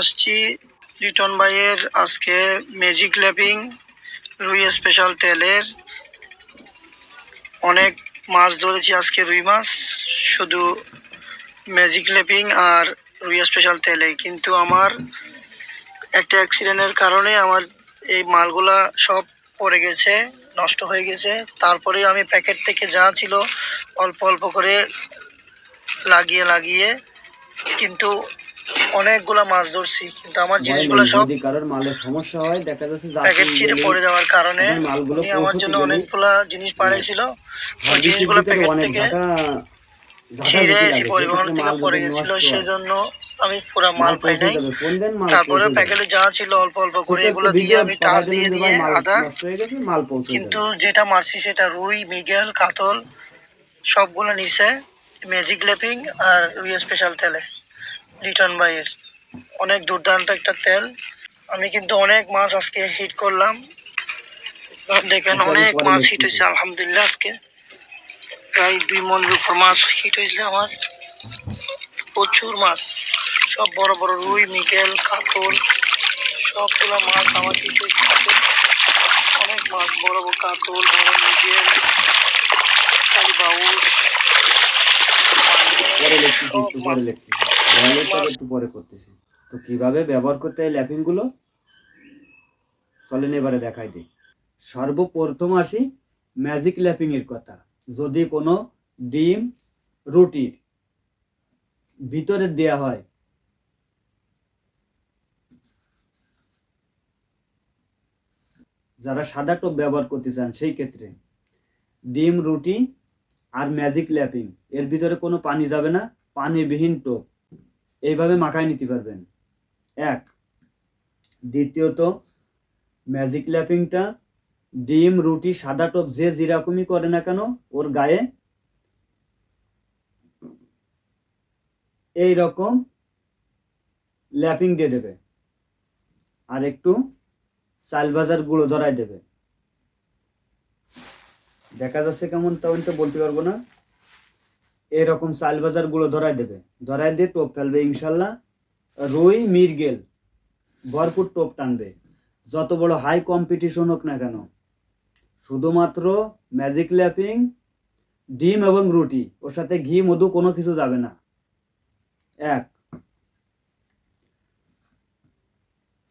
আসছি লিটন ভাইয়ের আজকে ম্যাজিক ল্যাপিং রুই স্পেশাল তেলের। অনেক মাছ ধরেছি আজকে রুই মাছ, শুধু ম্যাজিক ল্যাপিং আর রুই স্পেশাল তেলে কিন্তু আমার একটা অ্যাক্সিডেন্টের কারণে আমার এই মালগুলা সব পড়ে গেছে, নষ্ট হয়ে গেছে। তারপরে আমি প্যাকেট থেকে যা ছিল অল্প অল্প করে লাগিয়ে লাগিয়ে, কিন্তু অনেকগুলা মাছ ধরছি কিন্তু আমার জিনিসগুলো সব যদি কারোর মালের সমস্যা হয় দেখা যাচ্ছে প্যাকেট ছিঁড়ে পড়ে যাওয়ার কারণে উনি আমার জন্য অনেকগুলা জিনিস পাঠিয়েছিল ওই জিনিসগুলো প্যাকেট থেকে ছিঁড়ে এসে পরিবহন থেকে পড়ে গেছিল সেজন্য আমি পুরা মাল পাই নাই। তারপরে প্যাকেটে যা ছিল অল্প অল্প করে এগুলো দিয়ে আমি টাচ দিয়ে দিয়ে আদা কিন্তু যেটা মারছি সেটা রুই মিগেল কাতল সবগুলো নিচে ম্যাজিক লেপিং আর রুই স্পেশাল তেলে। লিটন বাইয়ের অনেক দুর্দান্ত একটা তেল। আমি কিন্তু অনেক মাছ আজকে হিট করলাম। দেখেন অনেক মাছ হিট হয়েছে আলহামদুলিল্লাহ আজকে। প্রায় দুই মনের উপর মাছ হিট হয়েছে আমার। প্রচুর মাছ। সব বড় বড় রুই মিকেল কাতল সবগুলো মাছ আমার হিট হয়েছে অনেক মাছ বড় বড় কাতল বড় মিকেল লিখতেছি, সব মাছ। একটু পরে করতেছি। তো কীভাবে ব্যবহার করতে হয় ল্যাপিংগুলো? চলেন এবারে দেখাই দিই। সর্বপ্রথম আসি ম্যাজিক ল্যাপিং এর কথা। যদি কোনো ডিম রুটির ভিতরে দেয়া হয় যারা সাদা টোপ ব্যবহার করতে চান সেই ক্ষেত্রে ডিম রুটি আর ম্যাজিক ল্যাপিং এর ভিতরে কোনো পানি যাবে না পানিবিহীন টোপ। এইভাবে মাখায় নিতে পারবেন। এক। দ্বিতীয়ত ম্যাজিক ল্যাপিংটা ডিম, রুটি, সাদা টপ যে যেরকমই করে না কেন, ওর গায়ে এই রকম ল্যাপিং দিয়ে দেবে। আর একটু চাল বাজার গুঁড়ো ধরাই দেবে। দেখা যাচ্ছে কেমন তেমন তো বলতে পারব না। এরকম চাল বাজার গুঁড়ো ধরাই দেবে। ধরাই দিয়ে টোপ ফেলবে ইনশাল্লাহ। রুই মিরগেল ভরপুর টোপ টানবে। যত বড় হাই কম্পিটিশন হোক না কেন, শুধুমাত্র ম্যাজিক ল্যাপিং, ডিম এবং রুটি, ওর সাথে ঘি, মধু কোনো কিছু যাবে না। এক,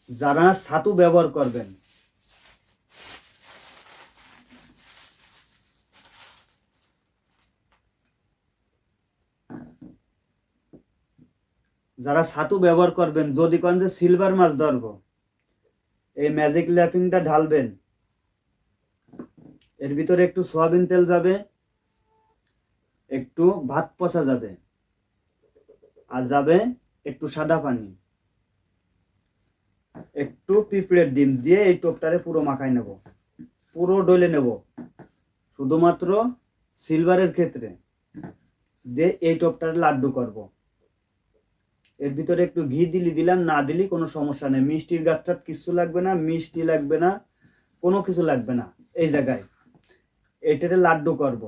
যারা ছাতু ব্যবহার করবেন যারা ছাতু ব্যবহার করবেন, যদি কোন যে সিলভার মাছ ধরবো। এই ম্যাজিক ল্যাপিংটা ঢালবেন। এর ভিতরে একটু সোয়াবিন তেল যাবে, একটু ভাত পচা যাবে, আর যাবে একটু সাদা পানি। একটু পিঁপড়ের ডিম দিয়ে এই টোপটারে পুরো মাখাই নেব। পুরো ডলে নেব। শুধুমাত্র সিলভারের ক্ষেত্রে। দিয়ে এই টোপটারে লাড্ডু করব। এর ভিতরে একটু ঘি দিলি, দিলাম, না দিলি কোনো সমস্যা নেই। মিষ্টির গাছটা কিছু লাগবে না, মিষ্টি লাগবে না, কোনো কিছু লাগবে না এই জায়গায়। এইটারে লাড্ডু করব।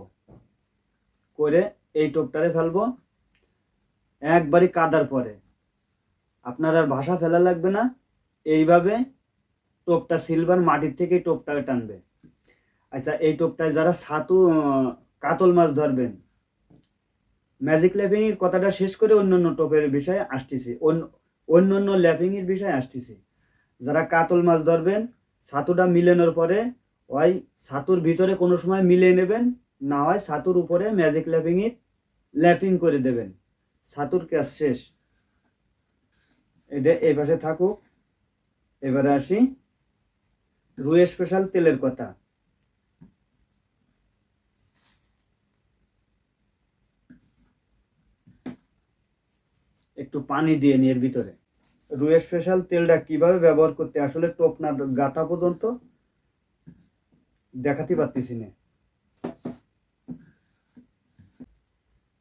করে এই টোপটারে ফেলব। একবারই কাদার পরে। আপনার আর ভাষা ফেলা লাগবে না। এইভাবে টোপটা সিলভার মাটির থেকে টোপটাকে টানবে। আচ্ছা এই টোপটায় যারা ছাতু কাতল মাছ ধরবেন ম্যাজিক ল্যাপিং এর কথাটা শেষ করে অন্যান্য টোপের বিষয়ে আসতেছি। অন্য- অন্য ল্যাপিং এর বিষয়ে আসতেছি। যারা কাতল মাছ ধরবেন, ছাতুটা মিলানোর পরে, ওই ছাতুর ভিতরে কোনো সময় মিলিয়ে নেবেন, না হয় ছাতুর উপরে ম্যাজিক ল্যাপিং এর ল্যাপিং করে দেবেন। ছাতুর কাজ শেষ। এটা এই পাশে থাকুক। এবারে আসি। রুই স্পেশাল তেলের কথা। একটু পানি দিয়ে নিয়ে ভিতরে। রুই স্পেশাল তেলটা কীভাবে ব্যবহার করতে, আসলে টোপ না, গাথা পর্যন্ত দেখাতে পারতেছি না।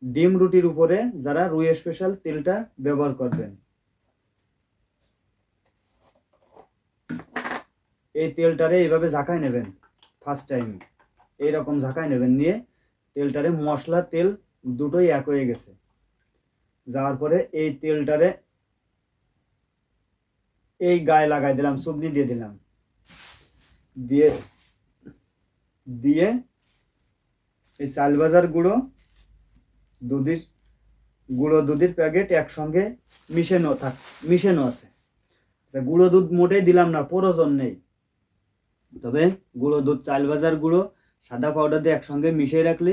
ডিম রুটির উপরে যারা রুই স্পেশাল তেলটা ব্যবহার করবেন। এই তেলটারে এইভাবে ঝাঁকায় নেবেন ফার্স্ট টাইম এইরকম ঝাঁকায় নেবেন, নিয়ে তেলটারে মশলা, তেল দুটোই এক হয়ে গেছে। যাওয়ার পরে এই তেলটারে এই গায়ে লাগাই দিলাম সুবনি দিয়ে দিলাম। দিয়ে দিয়ে এই চাল বাজার গুঁড়ো দুধের গুঁড়ো দুধের প্যাকেট একসঙ্গে মিশানো থাক মিশানো আছে। আচ্ছা, গুঁড়ো দুধ মোটেই দিলাম না প্রয়োজন নেই। তবে গুঁড়ো দুধ চাল বাজার গুঁড়ো সাদা পাউডার দিয়ে একসঙ্গে মিশিয়ে রাখলে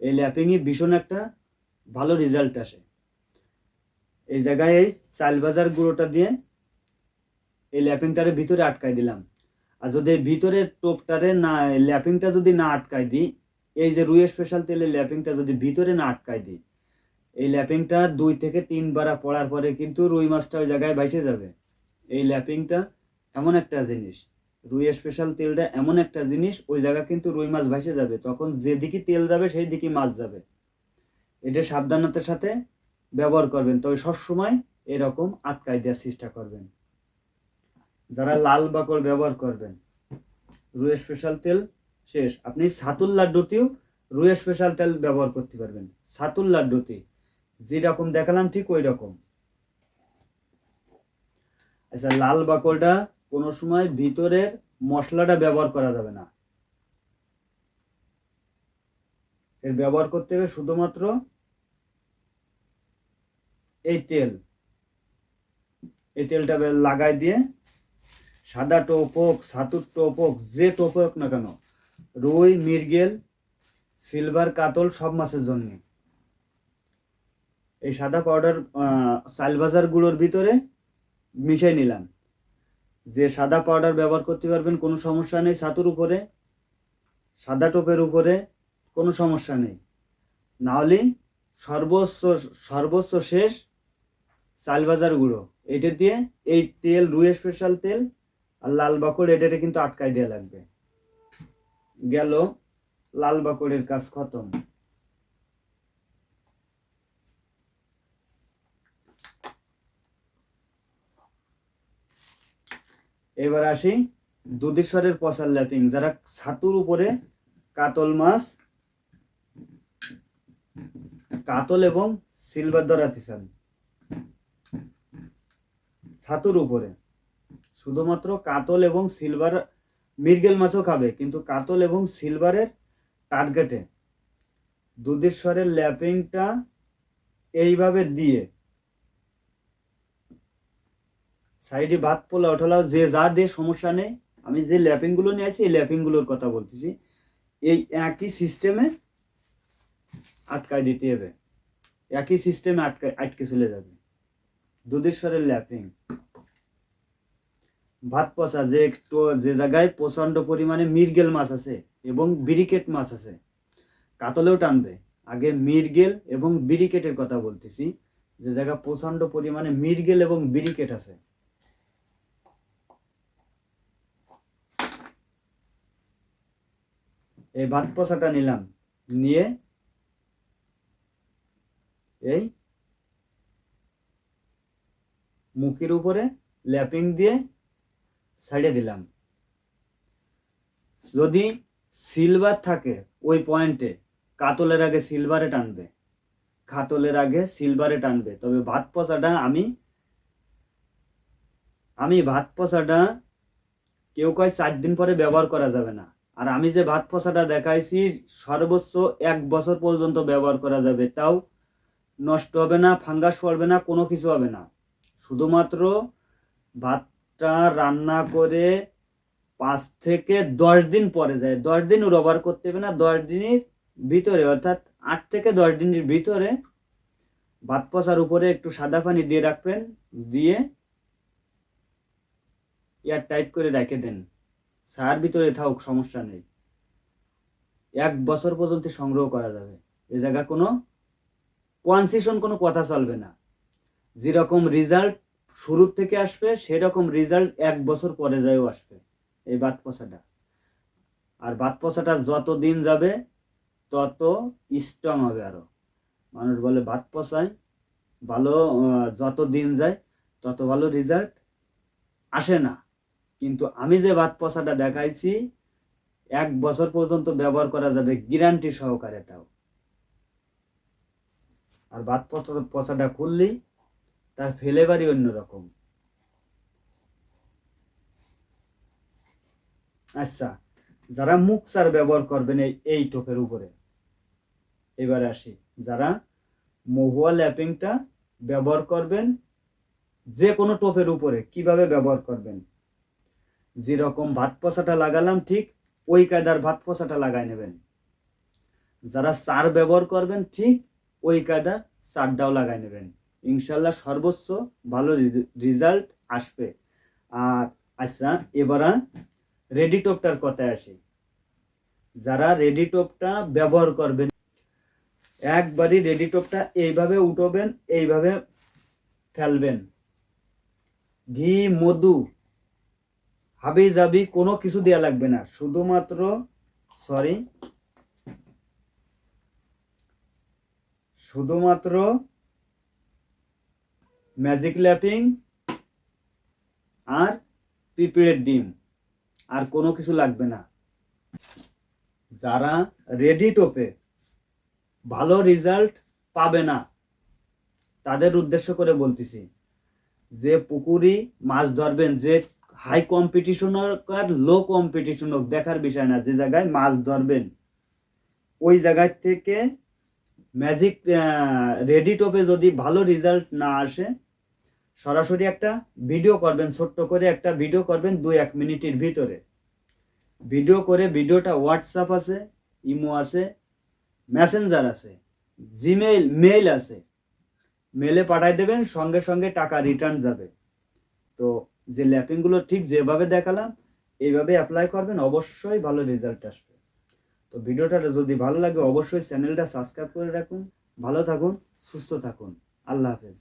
এই ল্যাপিংয়ে ভীষণ একটা ভালো রেজাল্ট আসে। এই জায়গায় এই চাল বাজার গুঁড়োটা দিয়ে এই ল্যাপিংটারে ভিতরে আটকাই দিলাম। আর যদি ভিতরের টোপটারে না ল্যাপিংটা যদি না আটকাই দিই, এই যে রুই স্পেশাল তেলের ল্যাপিংটা যদি ভিতরে না আটকাই দিই, এই ল্যাপিংটা দুই থেকে তিন বারা পড়ার পরে কিন্তু রুই মাছটা ওই জায়গায় বাইসে যাবে। এই ল্যাপিংটা এমন একটা জিনিস, রুই স্পেশাল তেলটা এমন একটা জিনিস, ওই জায়গা কিন্তু রুই মাছ ভাসে যাবে। তখন যেদিকে তেল যাবে সেই দিকে মাছ যাবে। এটা সাবধানতার সাথে ব্যবহার করবেন। তবে সবসময় এরকম আটকাই দেওয়ার চেষ্টা করবেন। যারা লাল বাকড় ব্যবহার করবেন রুয়ে স্পেশাল তেল শেষ। আপনি ছাতুর লাড্ডুতেও রুয়ে স্পেশাল তেল ব্যবহার করতে পারবেন। ছাতুর লাড্ডুতে যেরকম দেখালাম ঠিক ওই রকম আচ্ছা লাল বাকলটা কোনো সময় ভিতরের মশলাটা ব্যবহার করা যাবে না। এর ব্যবহার করতে হবে শুধুমাত্র এই তেল। এই তেলটা লাগাই দিয়ে সাদা টোপ হোক ছাতুর টোপ হোক, যে টোপ হোক না কেন, রুই মিরগেল সিলভার, কাতল সব মাছের জন্য। এই সাদা পাউডার চালবাজার গুঁড়োর ভিতরে মিশিয়ে নিলাম। যে সাদা পাউডার ব্যবহার করতে পারবেন, কোনো সমস্যা নেই ছাতুর উপরে, সাদা টোপের উপরে কোনো সমস্যা নেই। নাহলে সর্বোচ্চ সর্বোচ্চ শেষ চালবাজার গুঁড়ো। এটা দিয়ে এই তেল, রুই স্পেশাল তেল আর লাল বাকড় এটাতে কিন্তু আটকাই দেওয়া লাগবে। গেল, লাল বাকড়ের কাজ খতম। এবার আসি দুধেশ্বরের পচার ল্যাপিং যারা ছাতুর উপরে কাতল মাছ, কাতল এবং সিলভার ধরাতে চান। ছাতুর উপরে। শুধুমাত্র কাতল এবং সিলভার মির্গেল মাছও খাবে, কিন্তু কাতল এবং সিলভারের টার্গেটে দুধেশ্বরের ল্যাপিংটা এইভাবে দিয়ে। সাইডে ভাত, পোলাও টোলাও যে যা দিয়ে সমস্যা নেই, আমি যে ল্যাপিংগুলো নিয়ে আসি, এই ল্যাপিংগুলোর কথা বলতেছি। এই একই সিস্টেমে আটকায় দিতে হবে। একই সিস্টেমে আটকে আটকে চলে যাবে। দুধেশ্বরের ল্যাপিং ভাত পচা, যে একটু, যে জায়গায় প্রচণ্ড পরিমাণে মিরগেল মাছ আছে এবং বিরিকেট মাছ আছে, কাতলেও টানবে। আগে মিরগেল এবং বিরিকেটের কথা বলতেছি, যে জায়গা প্রচণ্ড পরিমাণে মিরগেল এবং বিরিকেট আছে। এই ভাত পচাটা নিলাম, নিয়ে এই মুখের উপরে ল্যাপিং দিয়ে সাইডে দিলাম। যদি সিলভার থাকে ওই পয়েন্টে কাতলের আগে সিলভারে টানবে। খাতলের আগে সিলভারে টানবে। তবে ভাত পচাটা আমি আমি ভাত পচাটা কেউ কয় চার দিন পরে ব্যবহার করা যাবে না। আর আমি যে ভাত পচাটা দেখাইছি, সর্বোচ্চ এক বছর পর্যন্ত ব্যবহার করা যাবে। তাও নষ্ট হবে না ফাঙ্গাস পড়বে না, কোনো কিছু হবে না। শুধুমাত্র ভাতটা রান্না করে পাঁচ থেকে দশ দিন পরে যায়। দশ দিনও ব্যবহার করতে হবে না, দশ দিনের ভিতরে, অর্থাৎ আট থেকে দশ দিনের ভিতরে ভাত পচার উপরে একটু সাদা পানি দিয়ে রাখবেন, দিয়ে এয়ার টাইট করে রেখে দেন। সার ভিতরে থাকুক, সমস্যা নেই। এক বছর পর্যন্ত সংগ্রহ করা যাবে। এ জায়গা কোনো কনসেশন, কোনো কথা চলবে না। যেরকম রেজাল্ট শুরুর থেকে আসবে, সেরকম রেজাল্ট এক বছর পরে যায়ও আসবে এই বাত পচাটা। আর বাত পচাটা যত দিন যাবে, তত স্ট্রং হবে আরও। মানুষ বলে ভাত পচায়, ভালো যত দিন যায়, তত ভালো রেজাল্ট আসে না। কিন্তু আমি যে ভাত পচাটা দেখাইছি, এক বছর পর্যন্ত ব্যবহার করা যাবে গ্যারান্টি সহকারে তাও। আর পচা, পচাটা খুললেই তার ফ্লেভারই অন্যরকম। আচ্ছা যারা মুখ সার ব্যবহার করবেন এই এই টোপের উপরে। এবারে আসি। যারা মহুয়া ল্যাপিংটা ব্যবহার করবেন যে কোনো টোপের উপরে, কীভাবে ব্যবহার করবেন? যেরকম ভাত পচাটা লাগালাম, ঠিক ওই কায়দার ভাত পচাটা লাগাই নেবেন। যারা সার ব্যবহার করবেন, ঠিক ওই কায়দার সারটাও লাগাই নেবেন। ইনশাল্লাহ সর্বোচ্চ ভালো রেজাল্ট আসবে। আর আচ্ছা এবার রেডি টোপটার কথায় আসি। যারা রেডি টোপটা ব্যবহার করবেন, একবারই রেডি টোপটা এইভাবে উঠোবেন, এইভাবে ফেলবেন। ঘি, মধু, হাবি জাবি কোনো কিছু দেওয়া লাগবে না। শুধুমাত্র সরি শুধুমাত্র ম্যাজিক ল্যাপিং আর পিঁপড়ের ডিম। আর কোনো কিছু লাগবে না। যারা রেডি টোপে ভালো রেজাল্ট পাবে না, তাদের উদ্দেশ্য করে বলতেছি যে পুকুরি মাছ ধরবেন, যে হাই কম্পিটিশন হোক আর লো কম্পিটিশন হোক, দেখার বিষয় না, যে জায়গায় মাছ ধরবেন, ওই জায়গার থেকে ম্যাজিক রেডি টোপে যদি ভালো রেজাল্ট না আসে, সরাসরি একটা ভিডিও করবেন, ছোট্ট করে একটা ভিডিও করবেন দুই, এক মিনিটের ভিতরে। ভিডিও করে ভিডিওটা হোয়াটসঅ্যাপ আছে ইমো আছে মেসেঞ্জার আছে জিমেইল মেইল আছে। মেলে পাঠাই দেবেন, সঙ্গে সঙ্গে টাকা রিটার্ন যাবে। তো যে ল্যাপিংগুলো ঠিক যেভাবে দেখালাম, এইভাবে অ্যাপ্লাই করবেন, অবশ্যই ভালো রেজাল্ট আসবে। তো ভিডিওটা যদি ভালো লাগে, অবশ্যই চ্যানেলটা সাবস্ক্রাইব করে রাখুন। ভালো থাকুন, সুস্থ থাকুন। আল্লাহ হাফেজ।